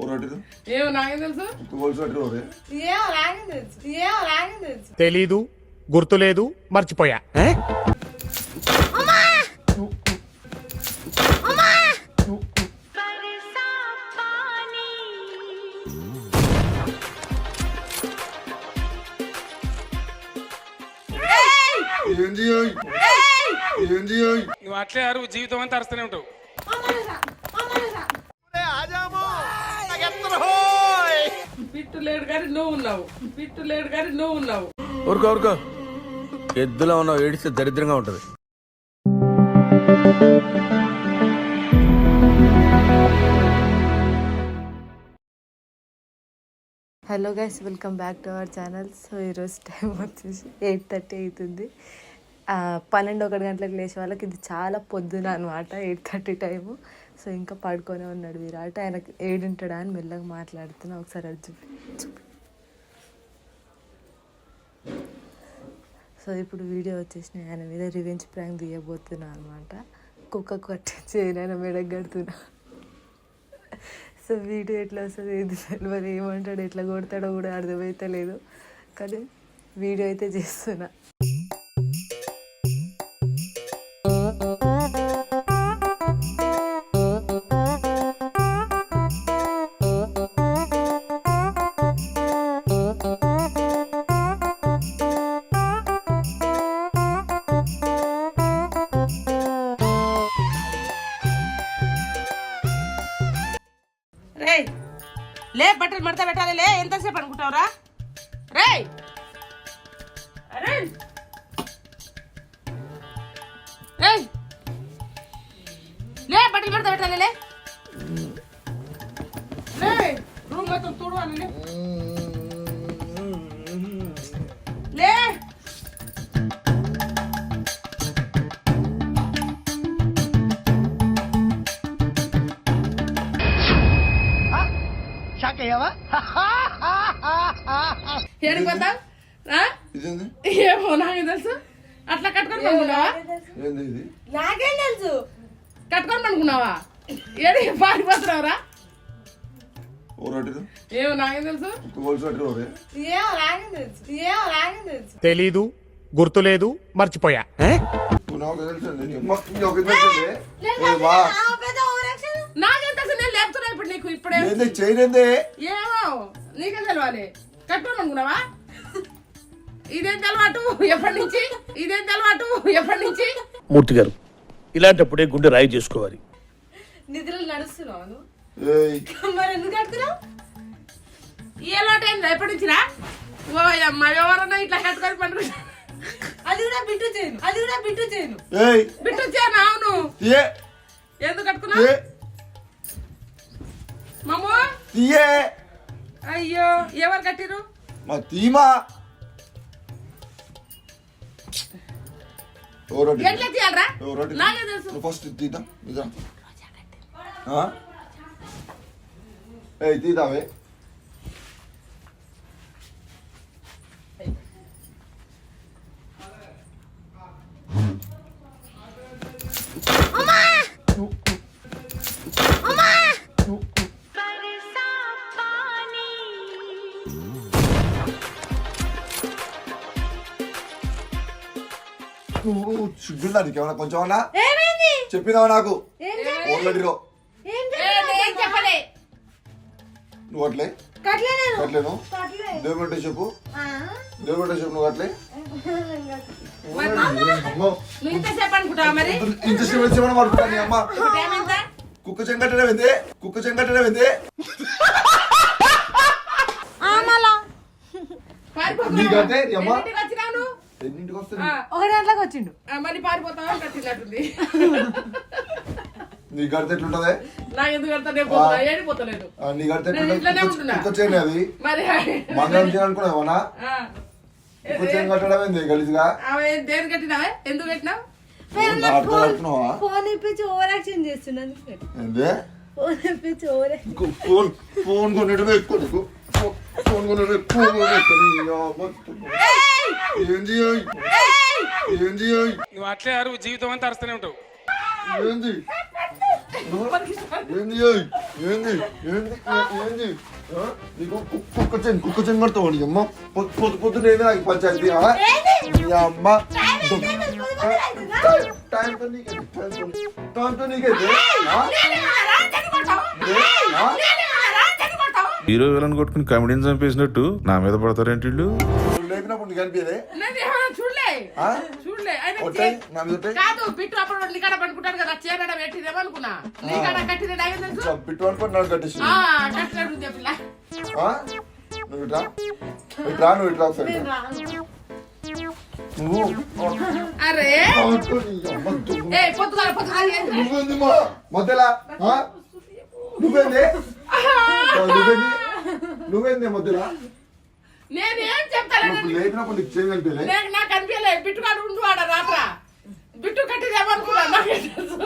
ఓరటిరు ఏమో నాకేం తెలుసు. తువల్సి పట్టిరు ఓరే ఏమో నాకేం తెలుసు. ఏమో నాకేం తెలుసు. తెలీదు గుర్తులేదు మర్చిపోయా? నువ్వు అట్లే అరువు జీవితం అంతా అరుస్తూనే ఉంటావు. పిట్టు లేడు కానీ నువ్వు ఉన్నావు. పిట్టు లేడు కానీ నువ్వు ఉన్నావు. ఊరుకో ఊరుకో. ఎద్దులో ఉన్నావు ఏడిస్తే దరిద్రంగా ఉంటది. Hello guys welcome back to our channel so ఈరోజు టైం వచ్చేసి ఎయిట్ థర్టీ అవుతుంది. పన్నెండు ఒకటి గంటలకు లేచే వాళ్ళకి ఇది చాలా పొద్దున అనమాట ఎయిట్ థర్టీ టైము సో ఇంకా పడుకొనే ఉన్నాడు విరాట్ ఆయన ఏడుంటాడా అని మెల్లగా మాట్లాడుతున్నా. ఒకసారి అది చూపి చూపి. సో ఇప్పుడు వీడియో వచ్చేసి ఆయన మీద రివెంజ్ ప్రాంక్ తీయబోతున్నా అనమాట కుక్క కొట్టించి ఆయన మెడకు కడుతున్నా. సో వీడియో ఎట్లా వస్తుంది ఏది తెలియదు ఏమంటాడు ఎట్లా కొడతాడో కూడా అర్థమైతే లేదు కానీ వీడియో అయితే చేస్తున్నా. లే బట్టలు మడత పెట్టాలి లే ఎంతసేపు అనుకుంటావురా రేయ్ అరే రేయ్ లే బట్టలు మడత పెట్టాలి లే లే రూమ్ మొత్తం తుడవాలి లే ఇదేంది? ఏమో నాకు తెలుసు. అట్లా కట్టుకొని పడుకున్నావా? ఏంది ఇది? నాకేం తెలుసు. కట్టుకొని పడుకున్నావా? ఏడి పారిపోతున్నావురా ఏమో నాకేం తెలుసు. తువల్సి పట్టిరు ఓరే ఏమో నాకేం తెలుసు. ఏమో నాకేం తెలుసు. తెలీదు గుర్తులేదు మర్చిపోయా. నాకు తెలుసండి నీకు నాకు తెలుసండి ఏ వా నాకేం తెలుసు నేను లేపుతున్నా ఇప్పుడు నీకు ఇప్పుడే చేయలేందే. ఏమో నీకేం తెలవాలి? కట్టుకొని అనుకున్నావా ఇదేం తెలవాటు? ఎప్పటి నుంచి? ఇదేం తెలవాటు? ఎప్పటి నుంచి? మూర్తి గారు ఇలాంటప్పుడే గుండె రాయి చేసుకోవాలి. నిద్రలు నడుస్తున్నావు మరి ఎందుకు కడుతున్నావు? అలవాటు ఏంది? ఎప్పటి నుంచిరా ఓ అమ్మ ఎవరన్నా ఇట్లా కట్టుకొని పండుకుంటా అది కూడా బిట్టు చేయను. అది కూడా బిట్టు చేయను. ఏయ్. బిట్టు చేయను అవును. ఎందుకు కట్టుకున్నావు? మమ్ము తీయే. అయ్యో ఎవరు కట్టిరు మా తీమా. ఎట్లా తీయాలరా? నాకే తెలుసు. ఫస్ట్ తీద్దాం ఇదా ఏయ్ తీద్దామే. నువ్వు సిగ్గుందా నీకు ఏమన్నా కొంచెం అన్నా? చెప్పినావా నాకు? చెప్పలే. నువ్వు అట్లే కట్లేను దేవుడు చెప్పు. దేవుడు చెప్పు నువ్వు అట్లే ఇంతసేపు చెప్పడం అమ్మ. ఏమైందా కుక్క చెంకట్టడం ఏంది? కుక్క చెంకట్టడం ఏంది? నీకంటే నీ అమ్మ? ఒకటి గంటలకు వచ్చిండు. ఆ, మరి పారిపోతావా? కట్టినట్టుంది నీ గడితే ఎట్లుంటది? ఎందుకు నేను ఏడిపోతలేదు. నీ గడితే ఎట్లుంటది? చేయని అది. మరి మంగళం చేయాలనుకున్నావా ఆ, కుక్క చేయని కట్టడం ఏంది గలీజ్గా? ఆమె దేని కట్టినావే? ఎందుకు కట్టినావు? ఫోన్ ఇప్పించి ఓవర్ యాక్షన్ చేస్తున్నాను ఫోన్ ఇప్పించి ఓవర్ కు- ఫోన్ ఫోన్ కొనడం ఎక్కువ ఫోన్ కొనడం ఎక్కువ ఏంది? నువ్వు అట్లే అరువు జీవితం అంతా అరుస్తూనే ఉంటావు. ఏంది? ఏంది ఏయ్? ఏంది? ఏంది? నీకు కుక్క చెన్ కుక్క చెన్ కడతావు నీ అమ్మ? పొద్దు నాకు పంచాయతీ? నీ అమ్మ? ఆ? హీరో విలన్ కొట్టుకుని కమెడీని చంపేసినట్టు నా మీద పడతారేంటి వీళ్ళు? లేపినప్పుడు నీకు ఏమైనా చూడలే. ఆ? చూడలే. కాదు బిట్టు అప్పుడు నీకాడ పడుకుంటాను కదా చీరడ పెట్టిదేమో అనుకున్నా నీకాడ కట్టిదే నాకు తెలుసు? ఇట్లా బిట్టు అనుకో నన్ను కట్టేసి? నువ్వు ఇట్రా ఇట్రా నువ్వు ఇట్రా ఒకసారి. నువ్వు? అరే? నువ్వేంది? నువ్వేంది? నువ్వేంది నేనేం చెప్తాను నువ్వు లేపినప్పుడు నీకు కనిపించలే. నాకు నాకు అనిపించలే. బిట్టు కాడు ఉండు వాడ రాత్ర. బిట్టు నాకు తెలుసు.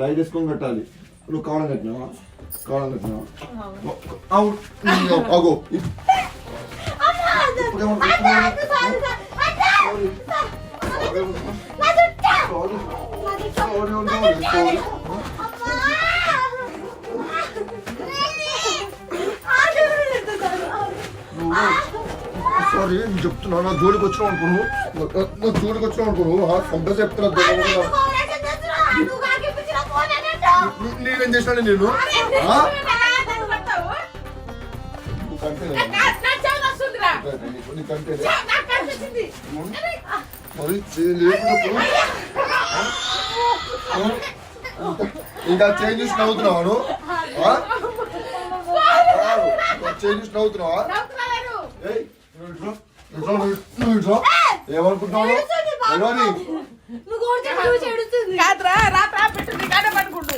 లైట్ వేసుకొని కట్టాలి. నువ్వు కావడం కట్టినావా? కావడం కట్టినావా? అవును. అగో. సారీ. నేను చెప్తున్నా నా జోలికి వచ్చినావు అనుకోను. నా జోలికి వచ్చినావు అనుకోను. సంపద చెప్తున్నా నేనేం చేసినా నేను. మరి ఇంకా చేంజ్ చూసి నవ్వుతున్నావా చేంజ్ చూసి నవ్వుతున్నావా? ఇట్రా, నువ్వు ఇట్- నువ్వు ఇట్రా. ఏమనుకుంటున్నావు ఎవరి కాదురా రాత్ర బిట్టు నీ కాడే పడుకుంటు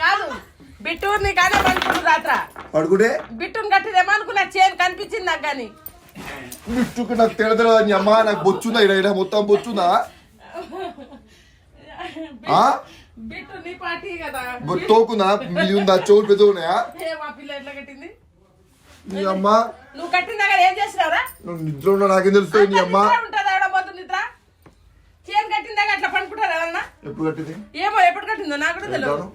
కాదు బిట్టు నీ కాడే పడుకుంటు రాత్ర. పడుకుంటే? బిట్టుని కట్టిదేమో అనుకున్నా చేను కనిపించింది నాకు కానీ. మిట్టుకు నాకు తెలదరా నీ అమ్మ నాకు బొచ్చుందా? ఇడ ఇడ మొత్తం బొచ్చుందా? ఆ? బిట్టు నీ పార్టీ కదా. ఉందా చెవులు పెద్ద ఉన్నాయా ఏ మా పిల్ల ఎట్లా కట్టింది? నీ అమ్మ? నువ్వు కట్టిందా కదా? ఏం చేసినావురా? నువ్వు నిద్ర ఉన్నా నాకేం తెలుస్తుంది నీ అమ్మ? ఉంటుందా? ఎక్కడ పోతుంది నిద్ర? చేను కట్టిందా? అట్లా పడుకుంటారా ఎవరన్నా ఎప్పుడు కట్టింది? ఏమో ఎప్పుడు కట్టిందో? నాకు కూడా తెలియదు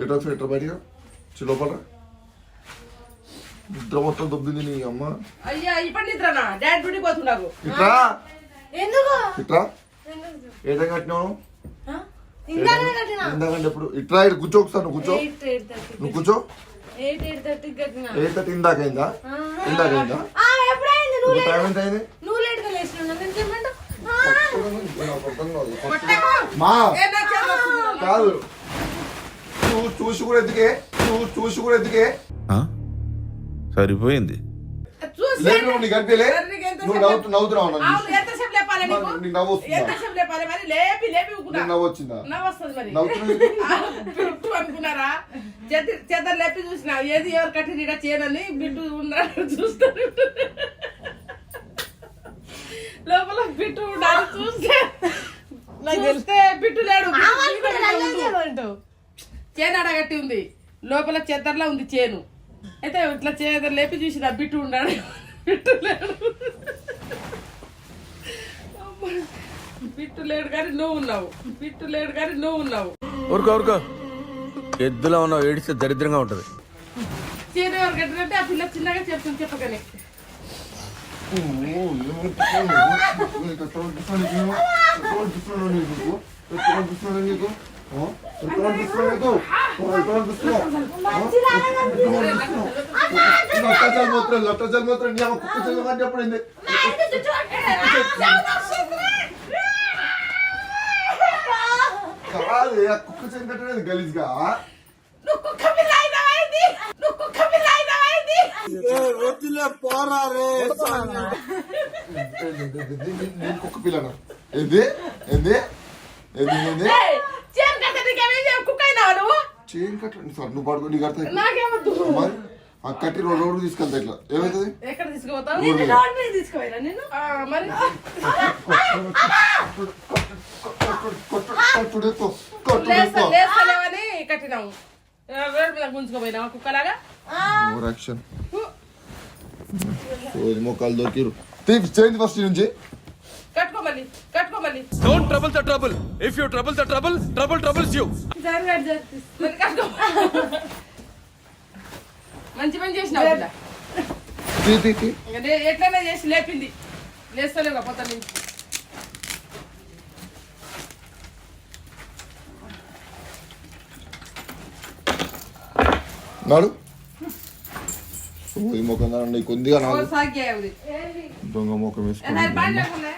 ఎట్లా ఒకసారి ఎట్లా బయటగా చిలోపల నిద్ర మొత్తం దొబ్బింది నీ అమ్మ. అయ్యా ఇప్పుడు నిద్రనా? డాడ్ డ్యూటీ పోతున్నావు ఇట్రా? ఎందుకు? ఇట్రా? ఏటం కట్టినావు? కట్టినా ఇందాకంటే ఎప్పుడు ఇట్రా ఇటు కూర్చో ఒకసారి నువ్వు కూర్చో. నువ్వు కూర్చో. ఎయిట్ థర్టీ ఇప్పుడు టైం ఎంత అయింది? కాదు. మా. కాదు. నువ్వు చూసి కూడా నువ్వు చూసి కూడా ఆ? సరిపోయింది. లేదు నువ్వు నీకు అనిపించలే. నువ్వు నవ్వుతున్నావు నీకు మరి నీకు? నవ్వు వస్తుందా? ఎంతసేపు లేపాలి మరి? లేపి లేపి ఊకున్నా నీకు నవ్వు వచ్చిందా నవ్వు వస్తుంది మరి బిట్టు అనుకున్నారా? లేపి చూసిన? ఏది ఎవరు కట్టిన చేయనని బిట్టు ఉన్నాడు చూస్తాను లోపల బిట్టు ఉన్నాడు చూస్తే చూస్తే బిట్టు లేడు. చేను అడగట్టి ఉంది. లోపల చెద్దర్లా ఉంది చేను. అయితే ఇట్లా చేదర్ లేపి చూసిన బిట్టు ఉన్నాడు బిట్టు లేడు. అమ్మ. బిట్టు లేడు కానీ నువ్వు ఉన్నావు. బిట్టు లేడు కానీ నువ్వు ఉన్నావు. ఊరుకో ఊరుకో. ఎద్దులో ఉన్నావు ఏడిస్తే దరిద్రంగా ఉంటది. చేను ఎవరు కట్టినట్టే ఆ పిల్ల చిన్నగా చెప్తుంది చెప్పగానే. లట్టజల్ మాత్రం నీ అమ్మ కుక్క చెల్లి కానీ కాదు ఆ కుక్క చెల్లి కట్టలేదు గలీజ్గా నువ్వు కుక్క పిల్ల అయినావా ఇది? నువ్వు కుక్క పిల్ల అయినావా ఇది? నేను కుక్క పిల్లనా ఏంది? ఏంది? ఏంది ఏంది? ఏయ్, చేను కట్టడానికి ఏమేం చేయవు, కుక్క అయినావా నువ్వు? చైన్ కట్టండి సార్ నువ్వు పడుకో నీకు అర్థం నాకేమొద్దు. మరి? ఆ కట్టి రోడ్ రోడ్ తీసుకెళ్తా ఇట్లా. ఏమవుతుంది ఎక్కడ తీసుకుపోతావు? ఊరు. రోడ్ మీద తీసుకోవాలా నేను ఆ, మరి. కట్టుడు ఎక్కువ కట్టుడు లేస్తా ఎక్కువ లేస్తలేవని కట్టినాము ఆ, రోడ్డు మీద గుంజుకోపోయినావా కుక్కలాగా? ఓవర్ యాక్షన్ సోది మొక్కలు దొరికిరు చేయింది ఫస్ట్ నుంచి. మళ్ళీ కట్టుకో మళ్ళీ. Don't trouble the trouble if you trouble the trouble trouble troubles you మళ్ళీ కట్టుకో. మంచి పని చేసినావు ఎట్లైనా చేసి లేపింది. లేస్తలేవు పొద్దు నుంచి. నాడు. ఈ ముఖం నాకు సాగ్యావుది దొంగ ముఖం దాని వేసుకుని పని లేకుండా